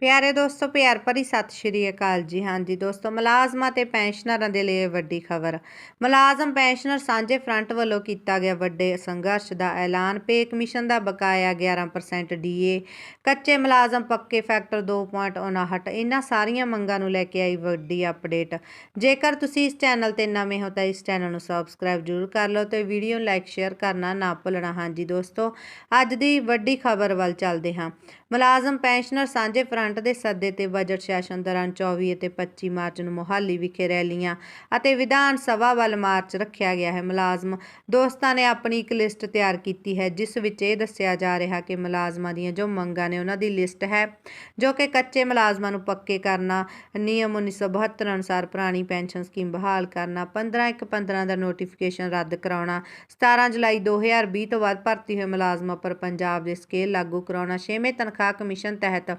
ਪਿਆਰੇ ਦੋਸਤੋ, ਪਿਆਰ ਭਰੀ ਸਤਿ ਸ਼੍ਰੀ ਅਕਾਲ ਜੀ। ਹਾਂਜੀ ਦੋਸਤੋ, ਮੁਲਾਜ਼ਮਾਂ ਤੇ ਪੈਨਸ਼ਨਰਾਂ ਦੇ ਲਈ ਇਹ ਵੱਡੀ ਖਬਰ। ਮੁਲਾਜ਼ਮ ਪੈਨਸ਼ਨਰ ਸਾਂਝੇ ਫਰੰਟ ਵੱਲੋਂ ਕੀਤਾ ਗਿਆ ਵੱਡੇ ਸੰਘਰਸ਼ ਦਾ ਐਲਾਨ। ਪੇ ਕਮਿਸ਼ਨ ਦਾ ਬਕਾਇਆ 11% ਡੀਏ। ਕੱਚੇ ਮੁਲਾਜ਼ਮ ਪੱਕੇ ਫੈਕਟਰ 2.59 ਇਹਨਾਂ ਸਾਰੀਆਂ ਮੰਗਾਂ ਨੂੰ ਲੈ ਕੇ ਆਈ ਵੱਡੀ ਅਪਡੇਟ। ਜੇਕਰ ਤੁਸੀਂ ਇਸ ਚੈਨਲ ਤੇ ਨਵੇਂ ਹੋ, ਤਾਂ ਇਸ ਚੈਨਲ ਨੂੰ ਸਬਸਕ੍ਰਾਈਬ ਜ਼ਰੂਰ ਕਰ ਲਓ ਤੇ ਵੀਡੀਓ ਨੂੰ ਲਾਈਕ, ਸ਼ੇਅਰ ਕਰਨਾ ਨਾ ਭੁੱਲਣਾ। ਹਾਂਜੀ ਦੋਸਤੋ, ਅੱਜ ਦੀ ਵੱਡੀ ਖਬਰ ਵੱਲ ਚੱਲਦੇ ਹਾਂ। ਮੁਲਾਜ਼ਮ ਪੈਨਸ਼ਨਰ ਸਾਂਝੇ ਫਰੰਟ ਦੇ ਸੱਦੇ ਤੇ ਬਜਟ ਸੈਸ਼ਨ ਦੌਰਾਨ 24 ਅਤੇ 25 ਮਾਰਚ ਨੂੰ ਮੋਹਾਲੀ ਵਿਖੇ ਰੈਲੀਆਂ ਅਤੇ ਵਿਧਾਨ ਸਭਾ ਵੱਲ ਮਾਰਚ ਰੱਖਿਆ ਗਿਆ ਹੈ। ਮੁਲਾਜ਼ਮ ਦੋਸਤਾਂ ਨੇ ਆਪਣੀ ਇੱਕ ਲਿਸਟ ਤਿਆਰ ਕੀਤੀ ਹੈ, ਜਿਸ ਵਿੱਚ ਇਹ ਦੱਸਿਆ ਜਾ ਰਿਹਾ ਕਿ ਮੁਲਾਜ਼ਮਾਂ ਦੀਆਂ ਜੋ ਮੰਗਾਂ ਨੇ ਉਹਨਾਂ ਦੀ ਲਿਸਟ ਹੈ, ਜੋ ਕਿ ਕੱਚੇ ਮੁਲਾਜ਼ਮਾਂ ਨੂੰ ਪੱਕੇ ਕਰਨਾ, ਨਿਯਮ 1972 ਅਨੁਸਾਰ ਪੁਰਾਣੀ ਪੈਨਸ਼ਨ ਸਕੀਮ ਬਹਾਲ ਕਰਨਾ 15 ਇੱਕ 15 ਦਾ ਨੋਟੀਫਿਕੇਸ਼ਨ ਰੱਦ ਕਰਾਉਣਾ 17 ਜੁਲਾਈ 2020 ਤੋਂ ਬਾਅਦ ਭਰਤੀ ਹੋਏ ਮੁਲਾਜ਼ਮਾਂ ਪਰ ਪੰਜਾਬ ਦੇ ਸਕੇਲ ਲਾਗੂ ਕਰਾਉਣਾ, ਛੇਵੇਂ ਤਨਖਾਹ ਕਮਿਸ਼ਨ ਤਹਿਤ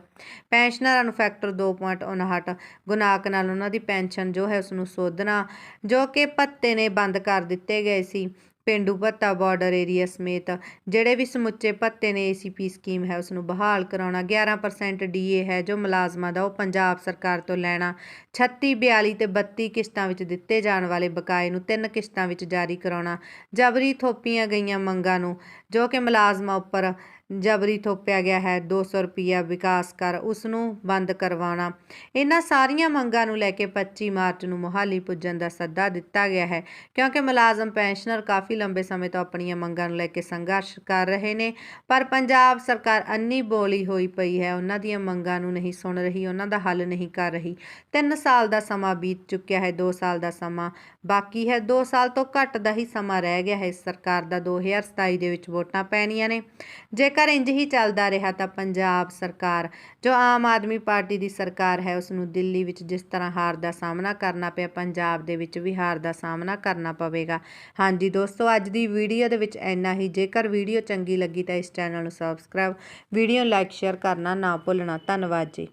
ਪੈਨਸ਼ਨਰਾਂ ਨੂੰ ਫੈਕਟਰ 2.59 ਗੁਨਾਕ ਨਾਲ ਉਹਨਾਂ ਦੀ ਪੈਨਸ਼ਨ ਜੋ ਹੈ ਉਸ ਨੂੰ ਸੋਧਣਾ, ਜੋ ਕਿ ਭੱਤੇ ਨੇ ਬੰਦ ਕਰ ਦਿੱਤੇ ਗਏ ਸੀ। ਪਿੰਡੂ ਭੱਤਾ ਬਾਰਡਰ ਏਰੀਆ ਸਮੇਤ ਜਿਹੜੇ ਵੀ ਸਮੁੱਚੇ ਭੱਤੇ ਨੇ ਏਸੀਪੀ ਸਕੀਮ ਹੈ ਉਸ ਨੂੰ ਬਹਾਲ ਕਰਾਉਣਾ 11% ਡੀਏ ਹੈ ਜੋ ਮੁਲਾਜ਼ਮਾਂ ਦਾ ਉਹ ਪੰਜਾਬ ਸਰਕਾਰ ਤੋਂ ਲੈਣਾ 36 42 ਤੇ 32 ਕਿਸ਼ਤਾਂ ਵਿੱਚ ਦਿੱਤੇ ਜਾਣ ਵਾਲੇ ਬਕਾਏ ਨੂੰ ਤਿੰਨ ਕਿਸ਼ਤਾਂ ਵਿੱਚ ਜਾਰੀ ਕਰਾਉਣਾ, ਜਬਰੀ ਥੋਪੀਆਂ ਗਈਆਂ ਮੰਗਾਂ ਨੂੰ, ਜੋ ਕਿ ਮੁਲਾਜ਼ਮਾਂ ਉੱਪਰ ਜਬਰੀ ਥੋਪਿਆ ਗਿਆ ਹੈ 200 ਰੁਪਿਆ ਵਿਕਾਸ ਕਰ ਉਸ ਨੂੰ ਬੰਦ ਕਰਵਾਉਣਾ। ਇਹਨਾਂ ਸਾਰੀਆਂ ਮੰਗਾਂ ਨੂੰ ਲੈ ਕੇ 25 ਮਾਰਚ ਨੂੰ ਮੋਹਾਲੀ ਪੁੱਜਣ ਦਾ ਸੱਦਾ ਦਿੱਤਾ ਗਿਆ ਹੈ, ਕਿਉਂਕਿ ਮੁਲਾਜ਼ਮ ਪੈਨਸ਼ਨਰ ਕਾਫੀ ਲੰਬੇ ਸਮੇਂ ਤੋਂ ਆਪਣੀਆਂ ਮੰਗਾਂ ਨੂੰ ਲੈ ਕੇ ਸੰਘਰਸ਼ ਕਰ ਰਹੇ ਨੇ, ਪਰ ਪੰਜਾਬ ਸਰਕਾਰ ਅੰਨੀ ਬੋਲੀ ਹੋਈ ਪਈ ਹੈ, ਉਹਨਾਂ ਦੀਆਂ ਮੰਗਾਂ ਨੂੰ ਨਹੀਂ ਸੁਣ ਰਹੀ, ਉਹਨਾਂ ਦਾ ਹੱਲ ਨਹੀਂ ਕਰ ਰਹੀ। 3 ਸਾਲ ਦਾ ਸਮਾਂ ਬੀਤ ਚੁੱਕਿਆ ਹੈ 2 ਸਾਲ ਦਾ ਸਮਾਂ ਬਾਕੀ ਹੈ 2 ਸਾਲ ਤੋਂ ਘੱਟ ਦਾ ਹੀ ਸਮਾਂ ਰਹਿ ਗਿਆ ਹੈ, ਇਸ ਸਰਕਾਰ ਦਾ 2027 ਦੇ ਵਿੱਚ ਵੋਟਾਂ ਪੈਣੀਆਂ ਨੇ। ਜੇਕਰ ਜੇਕਰ ਇੰਜ ਹੀ ਚੱਲਦਾ ਰਿਹਾ ਤਾਂ ਪੰਜਾਬ ਸਰਕਾਰ, ਜੋ ਆਮ ਆਦਮੀ ਪਾਰਟੀ ਦੀ ਸਰਕਾਰ ਹੈ ਉਸ ਨੂੰ ਦਿੱਲੀ ਵਿੱਚ ਜਿਸ ਤਰ੍ਹਾਂ ਹਾਰ ਦਾ ਸਾਹਮਣਾ ਕਰਨਾ ਪਿਆ, ਪੰਜਾਬ ਦੇ ਵਿੱਚ ਵੀ ਹਾਰ ਦਾ ਸਾਹਮਣਾ ਕਰਨਾ ਪਵੇਗਾ। ਹਾਂਜੀ ਦੋਸਤੋ, ਅੱਜ ਦੀ ਵੀਡੀਓ ਦੇ ਵਿੱਚ ਇੰਨਾ ਹੀ। ਜੇਕਰ ਵੀਡੀਓ ਚੰਗੀ ਲੱਗੀ ਤਾਂ ਇਸ ਚੈਨਲ ਨੂੰ ਸਬਸਕ੍ਰਾਈਬ ਵੀਡੀਓ ਲਾਈਕ ਸ਼ੇਅਰ ਕਰਨਾ ਨਾ ਭੁੱਲਣਾ। ਧੰਨਵਾਦ ਜੀ।